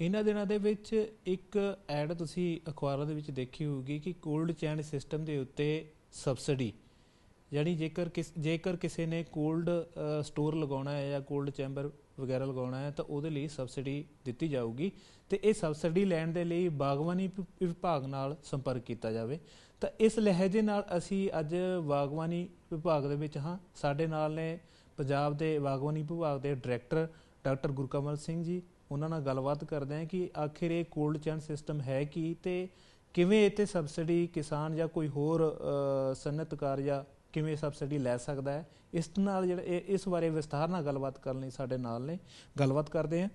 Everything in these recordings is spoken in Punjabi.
ਇਹਨਾਂ ਦਿਨਾਂ ਦੇ ਵਿੱਚ ਇੱਕ ਐਡ ਤੁਸੀਂ ਅਖਬਾਰਾਂ ਦੇ ਵਿੱਚ ਦੇਖੀ ਹੋਊਗੀ ਕਿ ਕੋਲਡ ਚੈਨ ਸਿਸਟਮ ਦੇ ਉੱਤੇ ਸਬਸਿਡੀ ਯਾਨੀ ਜੇਕਰ ਕਿਸ, ਜੇਕਰ ਕਿਸੇ ਨੇ ਕੋਲਡ ਸਟੋਰ ਲਗਾਉਣਾ ਹੈ ਜਾਂ ਕੋਲਡ ਚੈਂਬਰ ਵਗੈਰਾ ਲਗਾਉਣਾ ਹੈ ਤਾਂ ਉਹਦੇ ਲਈ ਸਬਸਿਡੀ ਦਿੱਤੀ ਜਾਊਗੀ ਤੇ ਇਹ ਸਬਸਿਡੀ ਲੈਣ ਦੇ ਲਈ ਬਾਗਬਾਨੀ ਵਿ- ਵਿਭਾਗ ਨਾਲ ਸੰਪਰਕ ਕੀਤਾ ਜਾਵੇ। ਤਾਂ ਇਸ ਲਹਿਜੇ ਨਾਲ ਅਸੀਂ ਅੱਜ ਬਾਗਬਾਨੀ ਵਿਭਾਗ ਦੇ ਵਿੱਚ ਹਾਂ। ਸਾਡੇ ਨਾਲ ਨੇ ਪੰਜਾਬ ਦੇ ਬਾਗਬਾਨੀ ਵਿਭਾਗ ਦੇ ਡਾਇਰੈਕਟਰ ਡਾਕਟਰ ਗੁਰਕਮਲ ਸਿੰਘ ਜੀ ਉਹਨਾਂ ਨਾਲ ਗੱਲਬਾਤ ਕਰਦੇ ਹਾਂ ਕਿ ਆਖਿਰ ਇਹ ਕੋਲਡ ਚੈਨ ਸਿਸਟਮ ਹੈ ਕੀ ਤੇ ਕਿਵੇਂ ਇਹ ਤੇ ਸਬਸਿਡੀ ਕਿਸਾਨ ਜਾਂ ਕੋਈ ਹੋਰ ਸਨਅਤਕਾਰ ਜਾਂ ਕਿਵੇਂ ਸਬਸਿਡੀ ਲੈ ਸਕਦਾ ਹੈ? ਇਸ ਨਾਲ ਜਿਹੜਾ ਇਹ- ਇਸ ਬਾਰੇ ਵਿਸਥਾਰ ਨਾਲ ਗੱਲਬਾਤ ਕਰਨ ਲਈ ਸਾਡੇ ਨਾਲ ਨੇ। ਗੱਲਬਾਤ ਕਰਦੇ ਹਾਂ।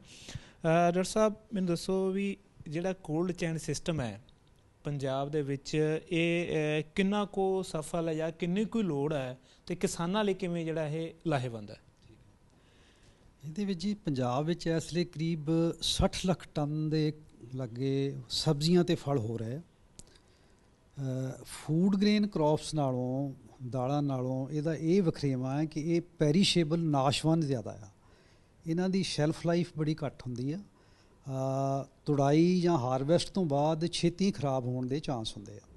ਡਾਕਟਰ ਸਾਹਿਬ, ਮੈਨੂੰ ਦੱਸੋ ਵੀ ਜਿਹੜਾ ਕੋਲਡ ਚੈਨ ਸਿਸਟਮ ਹੈ, ਪੰਜਾਬ ਦੇ ਵਿੱਚ ਇਹ ਕਿੰਨਾ ਕੋ ਸਫਲ ਹੈ ਜਾਂ ਕਿੰਨੀ ਕੋਈ ਲੋੜ ਹੈ ਤੇ ਕਿਸਾਨਾਂ ਲਈ ਕਿਵੇਂ ਜਿਹੜਾ ਇਹ ਲਾਹੇਵੰਦ ਹੈ? ਇਹਦੇ ਵਿੱਚ ਜੀ ਪੰਜਾਬ ਵਿੱਚ ਇਸ ਲਈ ਕਰੀਬ 60 ਲੱਖ ਟਨ ਦੇ ਲੱਗੇ ਸਬਜ਼ੀਆਂ ਤੇ ਫਲ ਹੋ ਰਹੇ ਆ। ਫੂਡ ਗ੍ਰੇਨ ਕ੍ਰੌਪਸ ਨਾਲੋਂ, ਦਾਲਾਂ ਨਾਲੋਂ ਇਹਦਾ ਇਹ ਵਖਰੇਵਾ ਹੈ ਕਿ ਇਹ ਪੈਰੀਸ਼ੇਬਲ ਨਾਸ਼ਵਾਨ ਜ਼ਿਆਦਾ ਆ। ਇਹਨਾਂ ਦੀ ਸ਼ੈਲਫ ਲਾਈਫ ਬੜੀ ਘੱਟ ਹੁੰਦੀ ਆ। ਤੁੜਾਈ ਜਾਂ ਹਾਰਵੈਸਟ ਤੋਂ ਬਾਅਦ ਛੇਤੀ ਖਰਾਬ ਹੋਣ ਦੇ ਚਾਂਸ ਹੁੰਦੇ ਆ।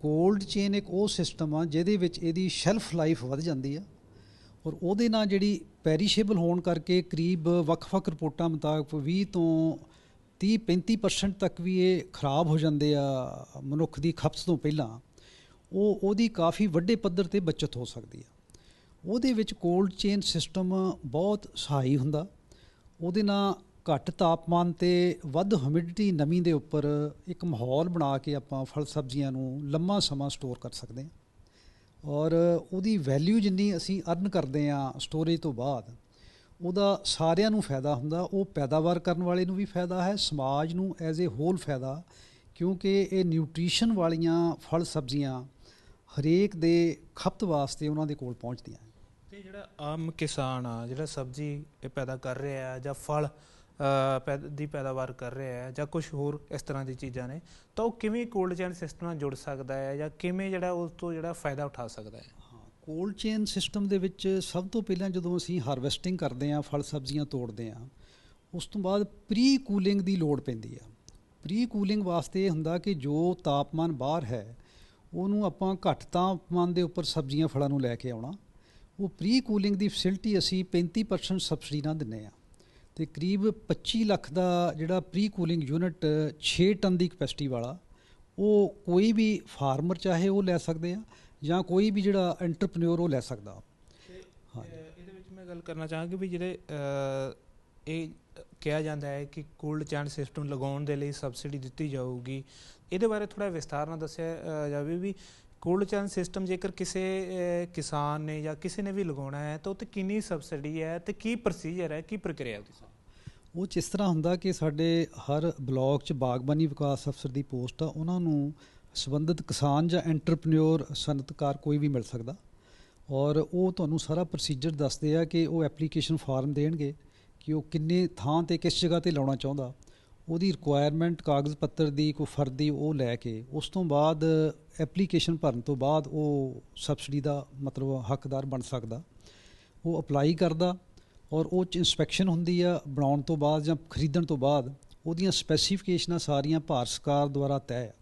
ਕੋਲਡ ਚੇਨ ਇੱਕ ਉਹ ਸਿਸਟਮ ਆ ਜਿਹਦੇ ਵਿੱਚ ਇਹਦੀ ਸ਼ੈਲਫ ਲਾਈਫ ਵੱਧ ਜਾਂਦੀ ਆ। ਔਰ ਉਹਦੇ ਨਾਲ ਜਿਹੜੀ ਪੈਰੀਸ਼ੇਬਲ ਹੋਣ ਕਰਕੇ ਕਰੀਬ ਵੱਖ-ਵੱਖ ਰਿਪੋਰਟਾਂ ਮੁਤਾਬਕ 20 ਤੋਂ 30 35% ਤੱਕ ਵੀ ਇਹ ਖਰਾਬ ਹੋ ਜਾਂਦੇ ਆ ਮਨੁੱਖ ਦੀ ਖਪਤ ਤੋਂ ਪਹਿਲਾਂ। ਉਹ, ਉਹਦੀ ਕਾਫੀ ਵੱਡੇ ਪੱਧਰ ਤੇ ਬਚਤ ਹੋ ਸਕਦੀ ਆ। ਉਹਦੇ ਵਿੱਚ ਕੋਲਡ ਚੇਨ ਸਿਸਟਮ ਬਹੁਤ ਸਹਾਈ ਹੁੰਦਾ। ਉਹਦੇ ਨਾਲ ਘੱਟ ਤਾਪਮਾਨ ਤੇ ਵੱਧ ਹਿਊਮਿਡਿਟੀ ਨਮੀ ਦੇ ਉੱਪਰ ਇੱਕ ਮਾਹੌਲ ਬਣਾ ਕੇ ਆਪਾਂ ਫਲ ਸਬਜ਼ੀਆਂ ਨੂੰ ਲੰਮਾ ਸਮਾਂ ਸਟੋਰ ਕਰ ਸਕਦੇ ਹਾਂ ਔਰ ਉਹਦੀ ਵੈਲਿਊ ਜਿੰਨੀ ਅਸੀਂ ਅਰਨ ਕਰਦੇ ਆ ਸਟੋਰੇਜ ਤੋਂ ਬਾਅਦ, ਉਹਦਾ ਸਾਰਿਆਂ ਨੂੰ ਫਾਇਦਾ ਹੁੰਦਾ, ਉਹ ਪੈਦਾਵਾਰ ਕਰਨ ਵਾਲੇ ਨੂੰ ਵੀ ਫਾਇਦਾ ਹੈ, ਸਮਾਜ ਨੂੰ ਐਜ਼ ਅ ਹੋਲ ਫਾਇਦਾ, ਕਿਉਂਕਿ ਇਹ ਨਿਊਟ੍ਰੀਸ਼ਨ ਵਾਲੀਆਂ ਫਲ ਸਬਜ਼ੀਆਂ ਹਰੇਕ ਦੇ ਖਪਤ ਵਾਸਤੇ ਉਹਨਾਂ ਦੇ ਕੋਲ ਪਹੁੰਚਦੀਆਂ ਤੇ ਜਿਹੜਾ ਆਮ ਕਿਸਾਨ ਆ, ਜਿਹੜਾ ਸਬਜ਼ੀ ਇਹ ਪੈਦਾ ਕਰ ਰਿਹਾ ਜਾਂ ਫਲ ਦੀ ਪੈਦਾਵਾਰ ਕਰ ਰਿਹਾ ਹੈ ਜਾਂ ਕੁਝ ਹੋਰ ਇਸ ਤਰ੍ਹਾਂ ਦੀ ਚੀਜ਼ਾਂ ਨੇ, ਤਾਂ ਉਹ ਕਿਵੇਂ ਕੋਲਡ ਚੇਨ ਸਿਸਟਮ ਨਾਲ ਜੁੜ ਸਕਦਾ ਹੈ ਜਾਂ ਕਿਵੇਂ ਜਿਹੜਾ ਉਸ ਤੋਂ ਜਿਹੜਾ ਫਾਇਦਾ ਉਠਾ ਸਕਦਾ ਹੈ? ਹਾਂ ਕੋਲਡ ਚੇਨ ਸਿਸਟਮ ਦੇ ਵਿੱਚ ਸਭ ਤੋਂ ਪਹਿਲਾਂ ਜਦੋਂ ਅਸੀਂ ਹਾਰਵੈਸਟਿੰਗ ਕਰਦੇ ਹਾਂ, ਫਲ ਸਬਜ਼ੀਆਂ ਤੋੜਦੇ ਹਾਂ, ਉਸ ਤੋਂ ਬਾਅਦ ਪ੍ਰੀ ਕੂਲਿੰਗ ਦੀ ਲੋੜ ਪੈਂਦੀ ਆ। ਪ੍ਰੀ ਕੂਲਿੰਗ ਵਾਸਤੇ ਇਹ ਹੁੰਦਾ ਕਿ ਜੋ ਤਾਪਮਾਨ ਬਾਹਰ ਹੈ, ਉਹਨੂੰ ਆਪਾਂ ਘੱਟ ਤਾਪਮਾਨ ਦੇ ਉੱਪਰ ਸਬਜ਼ੀਆਂ, ਫਲਾਂ ਨੂੰ ਲੈ ਕੇ ਆਉਣਾ। ਉਹ ਪ੍ਰੀ ਕੂਲਿੰਗ ਦੀ ਫੈਸਿਲਿਟੀ ਅਸੀਂ 35% ਸਬਸਿਡੀ ਨਾਲ ਦਿੰਨੇ ਆ ਤੇ ਕਰੀਬ 25 ਲੱਖ ਦਾ ਜਿਹੜਾ ਪ੍ਰੀ ਕੂਲਿੰਗ ਯੂਨਿਟ 6 ਟਨ ਦੀ ਕਪੈਸਿਟੀ ਵਾਲਾ ਉਹ ਕੋਈ ਵੀ ਫਾਰਮਰ ਚਾਹੇ ਉਹ ਲੈ ਸਕਦੇ ਆ ਜਾਂ ਕੋਈ ਵੀ ਜਿਹੜਾ ਐਂਟਰਪ੍ਰੈਨਿਓਰ ਉਹ ਲੈ ਸਕਦਾ। ਹਾਂ। ਇਹਦੇ ਵਿੱਚ ਮੈਂ ਗੱਲ ਕਰਨਾ ਚਾਹਾਂਗਾ ਵੀ ਜਿਹੜੇ ਇਹ ਕਿਹਾ ਜਾਂਦਾ ਹੈ ਕਿ ਕੋਲਡ ਚੈਨ ਸਿਸਟਮ ਲਗਾਉਣ ਦੇ ਲਈ ਸਬਸਿਡੀ ਦਿੱਤੀ ਜਾਊਗੀ। ਇਹਦੇ ਬਾਰੇ ਥੋੜਾ ਵਿਸਥਾਰ ਨਾਲ ਦੱਸਿਆ ਜਾਵੇ ਵੀ ਕੋਲਡ ਚੈਨ ਸਿਸਟਮ ਜੇਕਰ ਕਿਸੇ ਕਿਸਾਨ ਨੇ ਜਾਂ ਕਿਸੇ ਨੇ ਵੀ ਲਗਾਉਣਾ ਹੈ, ਤਾਂ ਉਹ ਤੇ ਕਿੰਨੀ ਸਬਸਿਡੀ ਹੈ ਤੇ ਕੀ ਪ੍ਰੋਸੀਜਰ ਹੈ, ਕੀ ਪ੍ਰਕਿਰਿਆ ਉਹਦੀ? ਸਰ ਉਹ 'ਚ ਇਸ ਤਰ੍ਹਾਂ ਹੁੰਦਾ ਕਿ ਸਾਡੇ ਹਰ ਬਲਾਕ 'ਚ ਬਾਗਬਾਨੀ ਵਿਕਾਸ ਅਫਸਰ ਦੀ ਪੋਸਟ ਆ, ਉਹਨਾਂ ਨੂੰ ਸੰਬੰਧਿਤ ਕਿਸਾਨ ਜਾਂ ਐਂਟਰਪ੍ਰੈਨਿਓਰ ਸਨਅਤਕਾਰ ਕੋਈ ਵੀ ਮਿਲ ਸਕਦਾ। ਔਰ ਉਹ ਤੁਹਾਨੂੰ ਸਾਰਾ ਪ੍ਰੋਸੀਜਰ ਦੱਸਦੇ ਆ ਕਿ ਉਹ ਐਪਲੀਕੇਸ਼ਨ ਫਾਰਮ ਦੇਣਗੇ ਕਿ ਉਹ ਕਿੰਨੇ ਥਾਂ ਤੇ ਕਿਸ ਜਗ੍ਹਾ ਤੇ ਲਾਉਣਾ ਚਾਹੁੰਦਾ। ਉਹਦੀ ਰਿਕੁਆਇਰਮੈਂਟ ਕਾਗਜ਼ ਪੱਤਰ ਦੀ, ਕੋਈ ਫਰਦੀ ਉਹ ਲੈ ਕੇ ਉਸ ਤੋਂ ਬਾਅਦ ਐਪਲੀਕੇਸ਼ਨ ਭਰਨ ਤੋਂ ਬਾਅਦ ਉਹ ਸਬਸਿਡੀ ਦਾ ਮਤਲਬ ਹੱਕਦਾਰ ਬਣ ਸਕਦਾ। ਉਹ ਅਪਲਾਈ ਕਰਦਾ ਔਰ ਉਹ ਚ ਇਨਸਪੈਕਸ਼ਨ ਹੁੰਦੀ ਆ ਬਣਾਉਣ ਤੋਂ ਬਾਅਦ ਜਾਂ ਖਰੀਦਣ ਤੋਂ ਬਾਅਦ ਉਹਦੀਆਂ ਸਪੈਸੀਫਿਕੇਸ਼ਨਾਂ ਸਾਰੀਆਂ ਭਾਰਤ ਸਰਕਾਰ ਦੁਆਰਾ ਤੈਅ ਆ।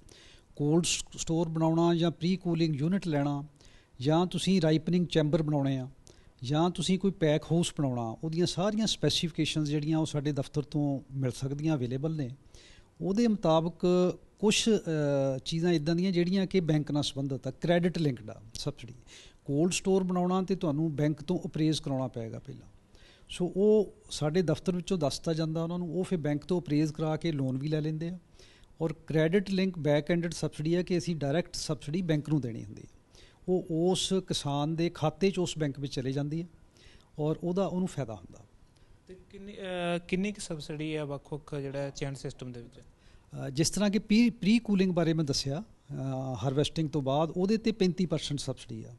ਕੋਲਡ ਸਟੋਰ ਬਣਾਉਣਾ ਜਾਂ ਪ੍ਰੀ ਕੂਲਿੰਗ ਯੂਨਿਟ ਲੈਣਾ ਜਾਂ ਤੁਸੀਂ ਰਾਈਪਨਿੰਗ ਚੈਂਬਰ ਬਣਾਉਣੇ ਆ ਜਾਂ ਤੁਸੀਂ ਕੋਈ ਪੈਕ ਹਾਊਸ ਬਣਾਉਣਾ, ਉਹਦੀਆਂ ਸਾਰੀਆਂ ਸਪੈਸੀਫਿਕੇਸ਼ਨਸ ਜਿਹੜੀਆਂ ਉਹ ਸਾਡੇ ਦਫ਼ਤਰ ਤੋਂ ਮਿਲ ਸਕਦੀਆਂ ਅਵੇਲੇਬਲ ਨੇ। ਉਹਦੇ ਮੁਤਾਬਕ ਕੁਝ ਚੀਜ਼ਾਂ ਇਦਾਂ ਦੀਆਂ ਜਿਹੜੀਆਂ ਕਿ ਬੈਂਕ ਨਾਲ ਸੰਬੰਧਿਤ ਆ ਕ੍ਰੈਡਿਟ ਲਿੰਕਡ ਆ ਸਬਸਿਡੀ ਕੋਲਡ ਸਟੋਰ ਬਣਾਉਣਾ ਤੇ ਤੁਹਾਨੂੰ ਬੈਂਕ ਤੋਂ ਅਪਰੇਜ਼ ਕਰਾਉਣਾ ਪਏਗਾ ਪਹਿਲਾਂ। ਸੋ ਉਹ ਸਾਡੇ ਦਫ਼ਤਰ ਵਿੱਚੋਂ ਦੱਸਤਾ ਜਾਂਦਾ ਉਹਨਾਂ ਨੂੰ, ਉਹ ਫਿਰ ਬੈਂਕ ਤੋਂ ਅਪਰੇਜ਼ ਕਰਾ ਕੇ ਲੋਨ ਵੀ ਲੈ ਲੈਂਦੇ ਆ। ਔਰ credit link back ended subsidy ਹੈ ਕਿ ਅਸੀਂ ਡਾਇਰੈਕਟ ਸਬਸਿਡੀ ਬੈਂਕ ਨੂੰ ਦੇਣੀ ਹੁੰਦੀ ਹੈ ਉਹ ਉਸ ਕਿਸਾਨ ਦੇ ਖਾਤੇ 'ਚ ਉਸ ਬੈਂਕ ਵਿੱਚ ਚਲੇ ਜਾਂਦੀ ਹੈ ਔਰ ਉਹਦਾ ਉਹਨੂੰ ਫਾਇਦਾ ਹੁੰਦਾ। ਤੇ ਕਿੰਨੀ ਕਿੰਨੀ ਕੁ ਸਬਸਿਡੀ ਹੈ ਵੱਖ-ਵੱਖ ਜਿਹੜਾ ਚੈਨ ਸਿਸਟਮ ਦੇ ਵਿੱਚ? ਜਿਸ ਤਰ੍ਹਾਂ ਕਿ ਪ੍ਰੀ ਪ੍ਰੀ ਕੂਲਿੰਗ ਬਾਰੇ ਮੈਂ ਦੱਸਿਆ ਹਾਰਵੈਸਟਿੰਗ ਤੋਂ ਬਾਅਦ ਉਹਦੇ ਤੇ 35% ਸਬਸਿਡੀ ਆ।